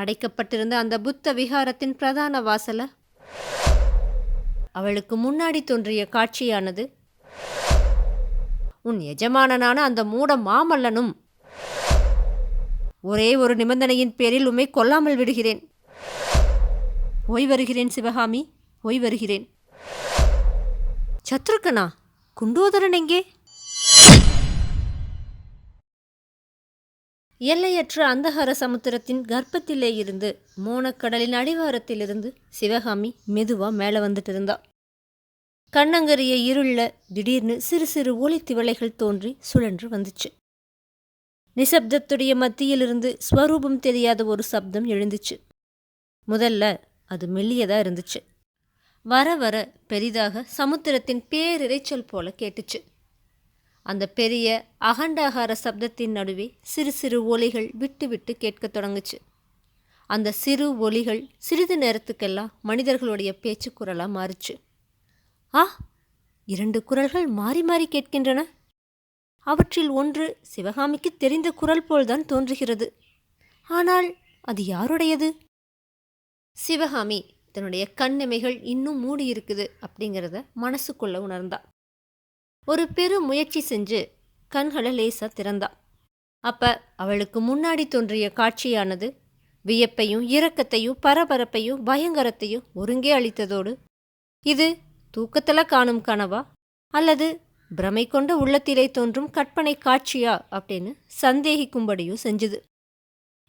அடைக்கப்பட்டிருந்த அந்த புத்த விகாரத்தின் பிரதான வாசல? அவளுக்கு முன்னாடி தோன்றிய காட்சியானது? உன் எஜமானனான அந்த மூட மாமல்லனும் ஒரே ஒரு நிபந்தனையின் பேரில் உம்மை கொல்லாமல் விடுகிறேன். ஓய் வருகிறேன் சிவகாமி ஓய் வருகிறேன். சத்ருக்கனா குண்டோதரன் எங்கே? எல்லையற்ற அந்தகார சமுத்திரத்தின் கர்ப்பத்திலே இருந்து மோனக்கடலின் அடிவாரத்திலிருந்து சிவகாமி மெதுவாக மேலே வந்துட்டு இருந்தா கண்ணங்கரிய இருள திடீர்னு சிறு சிறு ஒளித்திவளைகள் தோன்றி சுழன்று வந்துச்சு. நிசப்தத்துடைய மத்தியிலிருந்து ஸ்வரூபம் தெரியாத ஒரு சப்தம் எழுந்துச்சு. முதல்ல அது மெல்லியதாக இருந்துச்சு. வர வர பெரிதாக சமுத்திரத்தின் பேரிரைச்சல் போல கேட்டுச்சு. அந்த பெரிய அகண்டாகார சப்தத்தின் நடுவே சிறு சிறு ஒலிகள் விட்டு விட்டு கேட்கத் தொடங்குச்சு. அந்த சிறு ஒலிகள் சிறிது நேரத்துக்கெல்லாம் மனிதர்களுடைய பேச்சு குரலாக மாறுச்சு. ஆ இரண்டு குரல்கள் மாறி மாறி கேட்கின்றன. அவற்றில் ஒன்று சிவகாமிக்கு தெரிந்த குரல் போல்தான் தோன்றுகிறது. ஆனால் அது யாருடையது? சிவகாமி தன்னுடைய கண்ணிமைகள் இன்னும் மூடி இருக்குது அப்படிங்கிறத மனசுக்குள்ள உணர்ந்தா. ஒரு பெரு முயற்சி செஞ்சு கண்களை லேசா திறந்தா. அப்ப அவளுக்கு முன்னாடி தோன்றிய காட்சியானது வியப்பையும் இரக்கத்தையும் பரபரப்பையும் பயங்கரத்தையும் ஒருங்கே அளித்ததோடு இது தூக்கத்தில் காணும் கனவா? அல்லது பிரமை கொண்ட உள்ளத்திலே தோன்றும் கற்பனை காட்சியா? அப்படின்னு சந்தேகிக்கும்படியும் செஞ்சுது.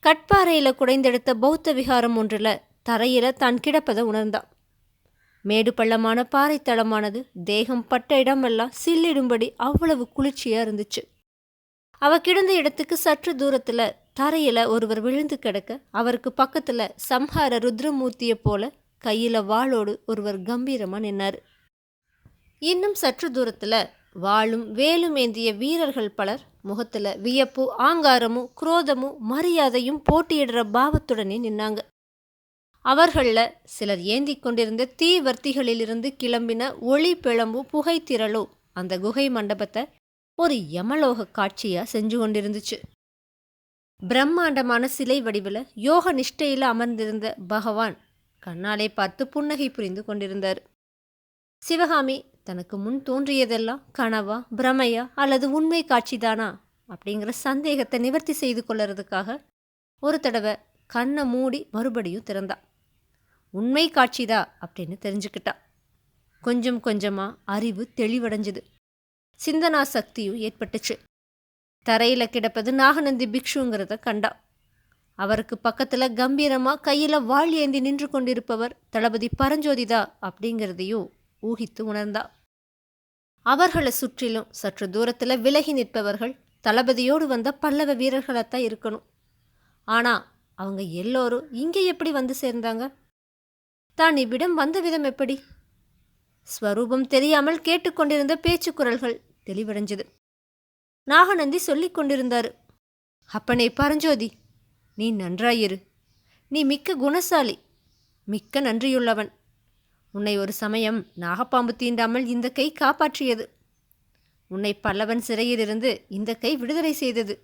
கட்பாறையில் குடைந்தெடுத்த பௌத்த விகாரம் ஒன்றில் தரையில் தான் கிடப்பதை உணர்ந்தான் மேடு பள்ளமான பாறைத்தளமானது தேகம் பட்ட இடமெல்லாம் சில்லிடும்படி அவ்வளவு குளிர்ச்சியா இருந்துச்சு. அவ கிடந்த இடத்துக்கு சற்று தூரத்துல தரையில ஒருவர் விழுந்து கிடக்க அவருக்கு பக்கத்துல சம்ஹார ருத்ரமூர்த்தியை போல கையில வாளோடு ஒருவர் கம்பீரமா நின்னார். இன்னும் சற்று தூரத்துல வாளும் வேலும் ஏந்திய வீரர்கள் பலர் முகத்துல வியப்பு ஆங்காரமும் குரோதமும் மரியாதையும் போட்டியிடுற பாவத்துடனே நின்னாங்க. அவர்களில் சிலர் ஏந்தி கொண்டிருந்த தீவர்த்திகளிலிருந்து கிளம்பின ஒளி பிளம்பு புகைத்திரளோ அந்த குகை மண்டபத்தை ஒரு யமலோக காட்சியாக செஞ்சு கொண்டிருந்துச்சு. பிரம்மாண்டமான சிலை வடிவில் யோக நிஷ்டையில் அமர்ந்திருந்த பகவான் கண்ணாலே பார்த்து புன்னகை புரிந்து கொண்டிருந்தார். சிவகாமி தனக்கு முன் தோன்றியதெல்லாம் கனவா பிரமையா அல்லது உண்மை காட்சிதானா? அப்படிங்கிற சந்தேகத்தை நிவர்த்தி செய்து கொள்ளறதுக்காக ஒரு தடவை கண்ணை மூடி மறுபடியும் திறந்தாள் உண்மை காட்சிதா அப்படின்னு தெரிஞ்சுக்கிட்டா. கொஞ்சம் கொஞ்சமா அறிவு தெளிவடைஞ்சுது. சிந்தனா சக்தியும் ஏற்பட்டுச்சு. தரையில கிடப்பது நாகநந்தி பிக்ஷுங்கிறத கண்டா. அவருக்கு பக்கத்துல கம்பீரமா கையில வாள் ஏந்தி நின்று கொண்டிருப்பவர் தளபதி பரஞ்சோதிதா அப்படிங்கிறதையும் ஊகித்து உணர்ந்தா. அவர்களை சுற்றிலும் சற்று தூரத்துல விலகி நிற்பவர்கள் தளபதியோடு வந்த பல்லவ வீரர்களாத்தான் இருக்கணும். ஆனா அவங்க எல்லோரும் இங்கே எப்படி வந்து சேர்ந்தாங்க? தான் இவ்விடம் வந்த விதம் எப்படி? ஸ்வரூபம் தெரியாமல் கேட்டுக்கொண்டிருந்த பேச்சு குரல்கள் தெளிவடைஞ்சது. நாகநந்தி சொல்லிக் கொண்டிருந்தார் அப்பனே பரஞ்சோதி நீ நன்றாயிரு. நீ மிக்க குணசாலி மிக்க நன்றியுள்ளவன். உன்னை ஒரு சமயம் நாகப்பாம்பு தீண்டாமல் இந்த கை காப்பாற்றியது. உன்னை பல்லவன் சிறையிலிருந்து இந்த கை விடுதலை செய்தது.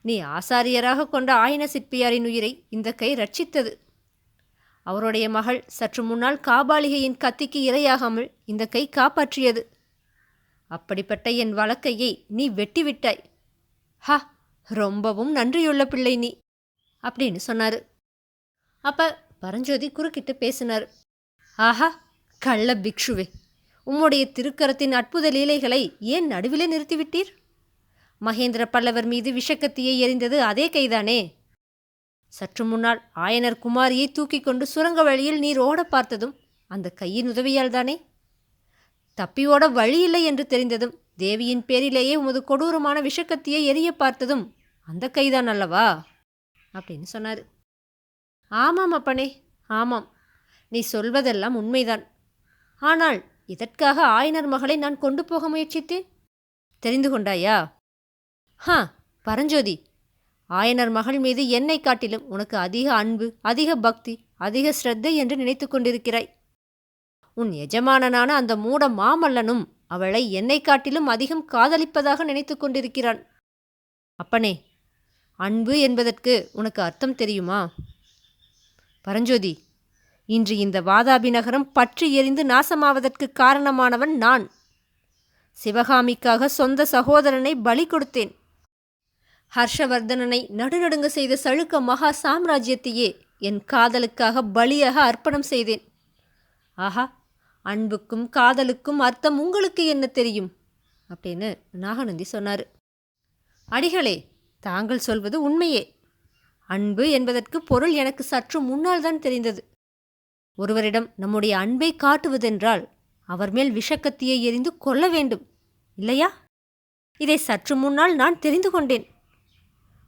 நீ ஆசாரியராக கொண்ட ஆயன சிற்பியாரின் உயிரை இந்த கை ரட்சித்தது. அவருடைய மகள் சற்று முன்னால் காபாலிகையின் கத்திக்கு இரையாகாமல் இந்த கை காப்பாற்றியது. அப்படிப்பட்ட என் வழக்கையை நீ வெட்டிவிட்டாய். ஹா ரொம்பவும் நன்றியுள்ள பிள்ளை நீ அப்படின்னு சொன்னார். அப்ப பரஞ்சோதி குறுக்கிட்டு பேசினார். ஆஹா கள்ள பிக்ஷுவே உம்முடைய திருக்கரத்தின் அற்புத லீலைகளை ஏன் நடுவிலே நிறுத்திவிட்டீர்? மகேந்திர பல்லவர் மீது விஷக்கத்தியை எறிந்தது அதே கைதானே? சற்று முன்னால் ஆயனர் குமாரியை தூக்கி கொண்டு சுரங்க வழியில் நீர் ஓட பார்த்ததும் அந்த கையின் உதவியால் தானே? தப்பி ஓட வழி இல்லை என்று தெரிந்ததும் தேவியின் பேரிலேயே உமது கொடூரமான விஷக்கத்தியை எரிய பார்த்ததும் அந்த கைதான் அல்லவா? அப்படின்னு சொன்னார். ஆமாம் அப்பனே ஆமாம். நீ சொல்வதெல்லாம் உண்மைதான். ஆனால் இதற்காக ஆயனர் மகளை நான் கொண்டு போக முயற்சித்தேன். தெரிந்து கொண்டாயா? ஹா பரஞ்சோதி ஆயனர் மகள் மீது என்னை காட்டிலும் உனக்கு அதிக அன்பு அதிக பக்தி அதிக ஸ்ரத்தை என்று நினைத்து கொண்டிருக்கிறாய். உன் எஜமானனான அந்த மூட மாமல்லனும் அவளை என்னை காட்டிலும் அதிகம் காதலிப்பதாக நினைத்து கொண்டிருக்கிறான். அப்பனே அன்பு என்பதற்கு உனக்கு அர்த்தம் தெரியுமா? பரஞ்சோதி இன்று இந்த வாதாபி நகரம் பற்றி எரிந்து நாசமாவதற்கு காரணமானவன் நான். சிவகாமிக்காக சொந்த சகோதரனை பலி கொடுத்தேன். ஹர்ஷவர்தனனை நடுநடுங்க செய்த சழுக்க மகா சாம்ராஜ்யத்தையே என் காதலுக்காக பலியாக அர்ப்பணம் செய்தேன். ஆஹா அன்புக்கும் காதலுக்கும் அர்த்தம் உங்களுக்கு என்ன தெரியும்? அப்படின்னு நாகநந்தி சொன்னார். அடிகளே தாங்கள் சொல்வது உண்மையே. அன்பு என்பதற்கு பொருள் எனக்கு சற்று முன்னால் தான் தெரிந்தது. ஒருவரிடம் நம்முடைய அன்பை காட்டுவதென்றால் அவர் மேல் விஷக்கத்தியை எரிந்து கொள்ள வேண்டும் இல்லையா? இதை சற்று முன்னால் நான் தெரிந்து கொண்டேன்.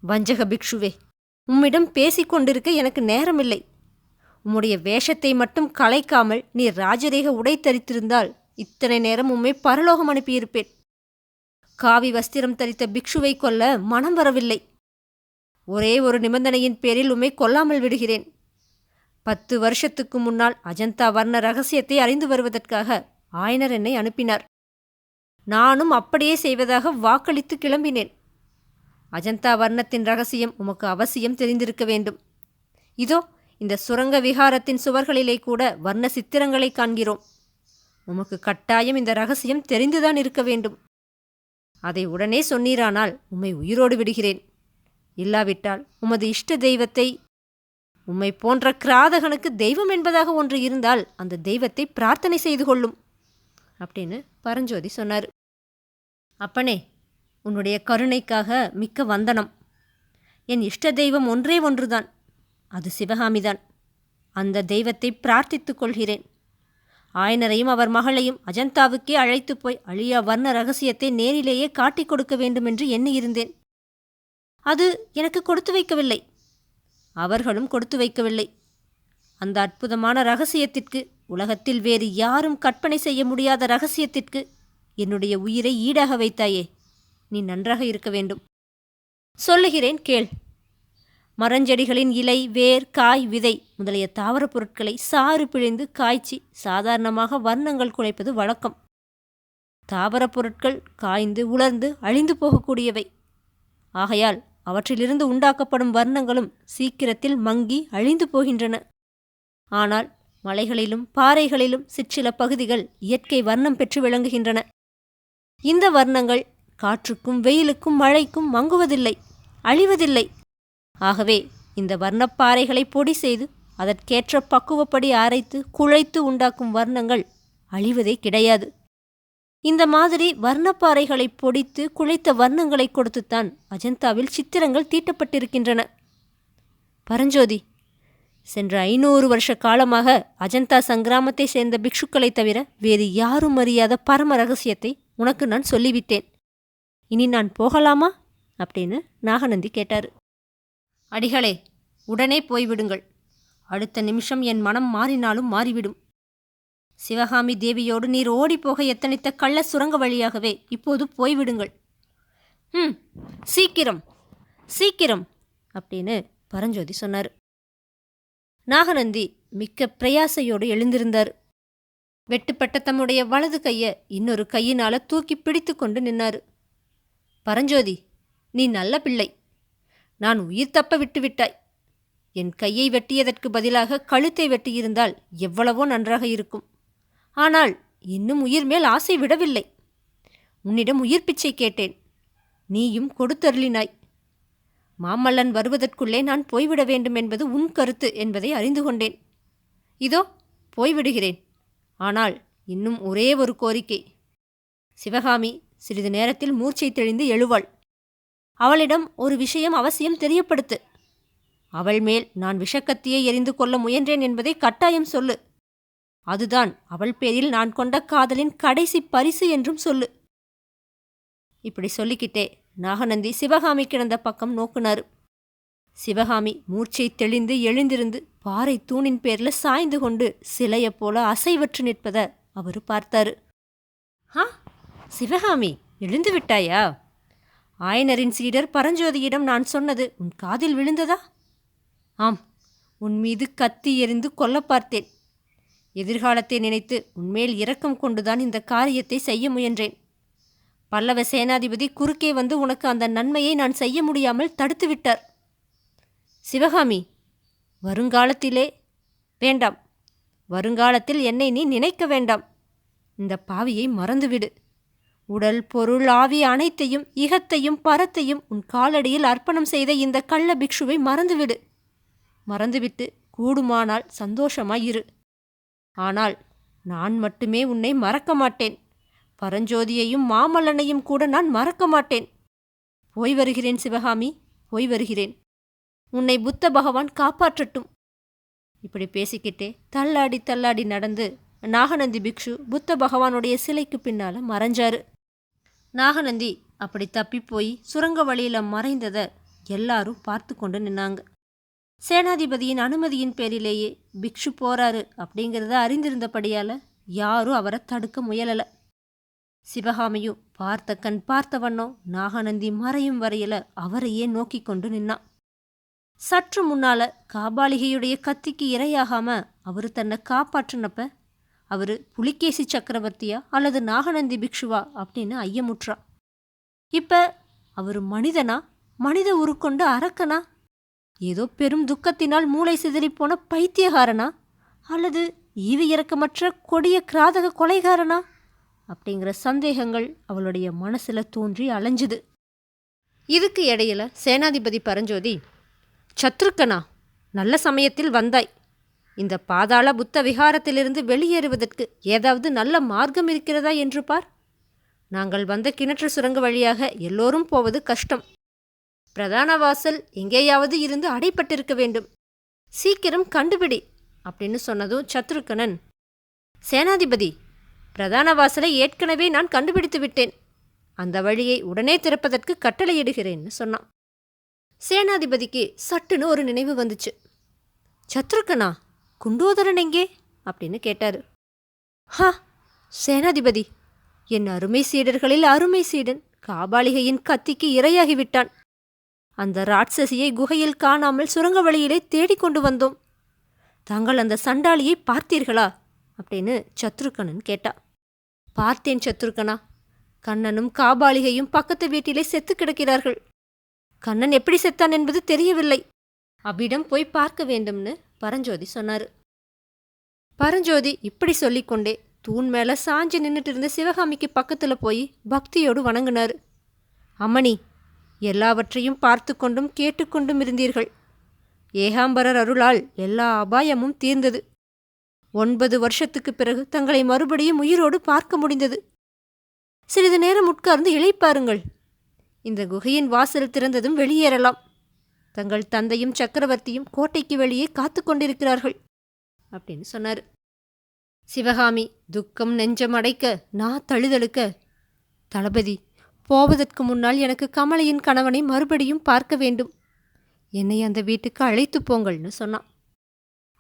வஞ்சக பிக்ஷுவே உம்மிடம் பேசிக்கொண்டிருக்க எனக்கு நேரமில்லை. உம்முடைய வேஷத்தை மட்டும் கலைக்காமல் நீ ராஜரேக உடை தரித்திருந்தால் இத்தனை நேரம் உம்மை பரலோகம் அனுப்பியிருப்பேன். காவி வஸ்திரம் தரித்த பிக்ஷுவை கொல்ல மனம் வரவில்லை. ஒரே ஒரு நிபந்தனையின் பேரில் உம்மை கொல்லாமல் விடுகிறேன். பத்து வருஷத்துக்கு முன்னால் அஜந்தா வர்ண ரகசியத்தை அறிந்து வருவதற்காக ஆயனர் என்னை அனுப்பினார். நானும் அப்படியே செய்வதாக வாக்களித்து கிளம்பினேன். அஜந்தா வர்ணத்தின் ரகசியம் உமக்கு அவசியம் தெரிந்திருக்க வேண்டும். இதோ இந்த சுரங்க விகாரத்தின் சுவர்களிலே கூட வர்ண சித்திரங்களை காண்கிறோம். உமக்கு கட்டாயம் இந்த ரகசியம் தெரிந்துதான் இருக்க வேண்டும். அதை உடனே சொன்னீரானால் உம்மை உயிரோடு விடுகிறேன். இல்லாவிட்டால் உமது இஷ்ட தெய்வத்தை உம்மை போன்ற கிராதகனுக்கு தெய்வம் என்பதாக ஒன்று இருந்தால் அந்த தெய்வத்தை பிரார்த்தனை செய்து கொள்ளும். அப்படின்னு பரஞ்சோதி சொன்னார். அப்பனே உன்னுடைய கருணைக்காக மிக்க வந்தனம். என் இஷ்ட தெய்வம் ஒன்றே ஒன்றுதான். அது சிவகாமிதான். அந்த தெய்வத்தை பிரார்த்தித்து கொள்கிறேன். ஆயனரையும் அவர் மகளையும் அஜந்தாவுக்கே அழைத்து போய் அழியா வர்ண ரகசியத்தை நேரிலேயே காட்டிக் கொடுக்க வேண்டுமென்று எண்ணியிருந்தேன். அது எனக்கு கொடுத்து வைக்கவில்லை. அவர்களும் கொடுத்து வைக்கவில்லை. அந்த அற்புதமான ரகசியத்திற்கு உலகத்தில் வேறு யாரும் கற்பனை செய்ய முடியாத ரகசியத்திற்கு என்னுடைய உயிரை ஈடாக வைத்தாயே. நீ நன்றாக இருக்க வேண்டும். சொல்லுகிறேன் கேள். மரஞ்செடிகளின் இலை வேர் காய் விதை முதலிய தாவரப் பொருட்களை சாறு பிழிந்து காய்ச்சி சாதாரணமாக வர்ணங்கள் குலைப்பது வழக்கம். தாவரப் பொருட்கள் காய்ந்து உலர்ந்து அழிந்து போகக்கூடியவை. ஆகையால் அவற்றிலிருந்து உண்டாக்கப்படும் வர்ணங்களும் சீக்கிரத்தில் மங்கி அழிந்து போகின்றன. ஆனால் மலைகளிலும் பாறைகளிலும் சிற்சில பகுதிகள் இயற்கை வர்ணம் பெற்று விளங்குகின்றன. இந்த வர்ணங்கள் காற்றுக்கும் வெயிலுக்கும் மழைக்கும் மங்குவதில்லை அழிவதில்லை. ஆகவே இந்த வர்ணப்பாறைகளை பொடி செய்து அதற்கேற்ற பக்குவப்படி அரைத்து குழைத்து உண்டாக்கும் வர்ணங்கள் அழிவதே கிடையாது. இந்த மாதிரி வர்ணப்பாறைகளை பொடித்து குழைத்த வர்ணங்களை கொடுத்துத்தான் அஜந்தாவில் சித்திரங்கள் தீட்டப்பட்டிருக்கின்றன. பரஞ்சோதி சென்ற ஐநூறு வருஷ காலமாக அஜந்தா சங்கிராமத்தை சேர்ந்த பிக்ஷுக்களை தவிர வேறு யாரும் அறியாத பரம ரகசியத்தை உனக்கு நான் சொல்லிவிட்டேன். இனி நான் போகலாமா? அப்படின்னு நாகநந்தி கேட்டார். அடிகளே உடனே போய்விடுங்கள். அடுத்த நிமிஷம் என் மனம் மாறினாலும் மாறிவிடும். சிவகாமி தேவியோடு நீர் ஓடிப்போக எத்தனைத்த கள்ள சுரங்க வழியாகவே இப்போது போய்விடுங்கள். ம் சீக்கிரம் சீக்கிரம் அப்படின்னு பரஞ்சோதி சொன்னார். நாகநந்தி மிக்க பிரயாசையோடு எழுந்திருந்தார். வெட்டுப்பட்ட தம்முடைய வலது கையை இன்னொரு கையினால தூக்கி பிடித்து கொண்டு நின்னாரு. பரஞ்சோதி நீ நல்ல பிள்ளை. நான் உயிர் தப்ப விட்டுவிட்டாய் என் கையை வெட்டியதற்கு பதிலாக கழுத்தை வெட்டியிருந்தால் எவ்வளவோ நன்றாக இருக்கும். ஆனால் இன்னும் உயிர் மேல் ஆசை விடவில்லை. உன்னிடம் உயிர் பிச்சை கேட்டேன். நீயும் கொடுத்தருளினாய். மாமல்லன் வருவதற்குள்ளே நான் போய்விட வேண்டும் என்பது உன் கருத்து என்பதை அறிந்து கொண்டேன். இதோ போய்விடுகிறேன். ஆனால் இன்னும் ஒரே ஒரு கோரிக்கை. சிவகாமி சிறிது நேரத்தில் மூர்ச்சை தெளிந்து எழுவாள். அவளிடம் ஒரு விஷயம் அவசியம் தெரியப்படுத்து. அவள் மேல் நான் விஷக்கத்தியை எரிந்து கொள்ள முயன்றேன் என்பதை கட்டாயம் சொல்லு. அதுதான் அவள் பேரில் நான் கொண்ட காதலின் கடைசி பரிசு என்றும் சொல்லு. இப்படி சொல்லிக்கிட்டே நாகநந்தி சிவகாமி கிடந்த பக்கம் நோக்குனாரு. சிவகாமி மூர்ச்சை தெளிந்து எழுந்திருந்து பாறை தூணின் பேர்ல சாய்ந்து கொண்டு சிலையைப் போல அசைவற்று நிற்பத அவரு பார்த்தாரு. ஆ சிவகாமி எழுந்து விட்டாயா? ஆயனரின் சீடர் பரஞ்சோதியிடம் நான் சொன்னது உன் காதில் விழுந்ததா? ஆம் உன் மீது கத்தி எறிந்து கொல்ல பார்த்தேன். எதிர்காலத்தை நினைத்து உன்மேல் இரக்கம் கொண்டுதான் இந்த காரியத்தை செய்ய முயன்றேன். பல்லவ சேனாதிபதி குறுக்கே வந்து உனக்கு அந்த நன்மையை நான் செய்ய முடியாமல் தடுத்து விட்டார். சிவகாமி வருங்காலத்திலே வேண்டாம். வருங்காலத்தில் என்னை நீ நினைக்க வேண்டாம். இந்த பாவியை மறந்துவிடு. உடல் பொருள் ஆவி அனைத்தையும் இகத்தையும் பரத்தையும் உன் காலடியில் அர்ப்பணம் செய்த இந்த கள்ள பிக்ஷுவை மறந்துவிடு. மறந்துவிட்டு கூடுமானால் சந்தோஷமாயிரு. ஆனால் நான் மட்டுமே உன்னை மறக்க மாட்டேன். பரஞ்சோதியையும் மாமல்லனையும் கூட நான் மறக்க மாட்டேன். போய் வருகிறேன் சிவகாமி போய் வருகிறேன். உன்னை புத்த பகவான் காப்பாற்றட்டும். இப்படி பேசிக்கிட்டே தள்ளாடி தள்ளாடி நடந்து நாகநந்தி பிக்ஷு புத்த பகவானுடைய சிலைக்கு பின்னால மறைஞ்சாரு. நாகநந்தி அப்படி தப்பி போய் சுரங்க வழியில் மறைந்ததை எல்லாரும் பார்த்து கொண்டு நின்னாங்க. சேனாதிபதியின் அனுமதியின் பேரிலேயே பிக்ஷு போறாரு அப்படிங்கிறத அறிந்திருந்தபடியால் யாரும் அவரை தடுக்க முயலலை. சிவகாமியும் பார்த்த கண் பார்த்த வண்ணம் நாகநந்தி மறையும் வரையில் அவரையே நோக்கி கொண்டு நின்னான். சற்று முன்னால காபாலிகையுடைய கத்திக்கு இரையாகாம அவர் தன்னை காப்பாற்றினப்ப அவர் புலிகேசி சக்கரவர்த்தியா அல்லது நாகநந்தி பிக்ஷுவா அப்படின்னு ஐயமுற்றா. இப்போ அவர் மனிதனா? மனித உருக்கொண்டு அரக்கனா? ஏதோ பெரும் துக்கத்தினால் மூளை சிதறிப்போன பைத்தியகாரனா? அல்லது ஈவு இறக்கமற்ற கொடிய கிராதக கொலைகாரனா? அப்படிங்கிற சந்தேகங்கள் அவளுடைய மனசில் தோன்றி அலைஞ்சுது. இதுக்கு இடையில சேனாதிபதி பரஞ்சோதி சத்ருக்கனா நல்ல சமயத்தில் வந்தாய். இந்த பாதாள புத்த விகாரத்திலிருந்து வெளியேறுவதற்கு ஏதாவது நல்ல மார்க்கம் இருக்கிறதா என்று பார். நாங்கள் வந்த கிணற்று சுரங்க வழியாக எல்லோரும் போவது கஷ்டம். பிரதான வாசல் எங்கேயாவது இருந்து அடைப்பட்டிருக்க வேண்டும். சீக்கிரம் கண்டுபிடி அப்படின்னு சொன்னதும் சத்ருகணன் சேனாதிபதி பிரதான வாசலை ஏற்கனவே நான் கண்டுபிடித்து விட்டேன். அந்த வழியை உடனே திறப்பதற்கு கட்டளையிடுகிறேன்னு சொன்னான். சேனாதிபதிக்கு சட்டுன்னு ஒரு நினைவு வந்துச்சு. சத்ருக்கனா குண்டோதரன் எங்கே? அப்படின்னு கேட்டார். ஹா சேனாதிபதி என் அருமை சீடர்களில் அருமை சீடன் காபாலிகையின் கத்திக்கு இரையாகிவிட்டான். அந்த ராட்சசியை குகையில் காணாமல் சுரங்க வழியிலே தேடிக்கொண்டு வந்தோம். தாங்கள் அந்த சண்டாளியை பார்த்தீர்களா? அப்படின்னு சத்ருக்கணன் கேட்டா. பார்த்தேன் சத்ருக்கனா கண்ணனும் காபாலிகையும் பக்கத்து வீட்டிலே செத்து கிடக்கிறார்கள். கண்ணன் எப்படி செத்தான் என்பது தெரியவில்லை. அவ்விடம் போய் பார்க்க வேண்டும்னு பரஞ்சோதி சொன்னார். பரஞ்சோதி இப்படி சொல்லிக்கொண்டே தூண் மேலே சாஞ்சு நின்றுட்டு இருந்த சிவகாமிக்கு பக்கத்தில் போய் பக்தியோடு வணங்கினார். அம்மணி எல்லாவற்றையும் பார்த்து கொண்டும் கேட்டுக்கொண்டும் இருந்தீர்கள். ஏகாம்பரர் அருளால் எல்லா அபாயமும் தீர்ந்தது. ஒன்பது வருஷத்துக்கு பிறகு தங்களை மறுபடியும் உயிரோடு பார்க்க முடிந்தது. சிறிது நேரம் உட்கார்ந்து இழைப்பாருங்கள் இந்த குகையின் வாசல் திறந்ததும் வெளியேறலாம். தங்கள் தந்தையும் சக்கரவர்த்தியும் கோட்டைக்கு வெளியே காத்து கொண்டிருக்கிறார்கள். அப்படின்னு சொன்னார். சிவகாமி துக்கம் நெஞ்சம் அடைக்க நான் தழுதழுக்க தளபதி போவதற்கு முன்னால் எனக்கு கமலையின் கணவனை மறுபடியும் பார்க்க வேண்டும். என்னை அந்த வீட்டுக்கு அழைத்து போங்கள்னு சொன்னான்.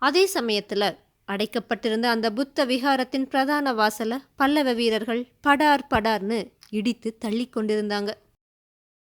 அதே சமயத்தில் அடைக்கப்பட்டிருந்த அந்த புத்த விகாரத்தின் பிரதான வாசலை பல்லவ வீரர்கள் படார் படார்னு இடித்து தள்ளி கொண்டிருந்தாங்க.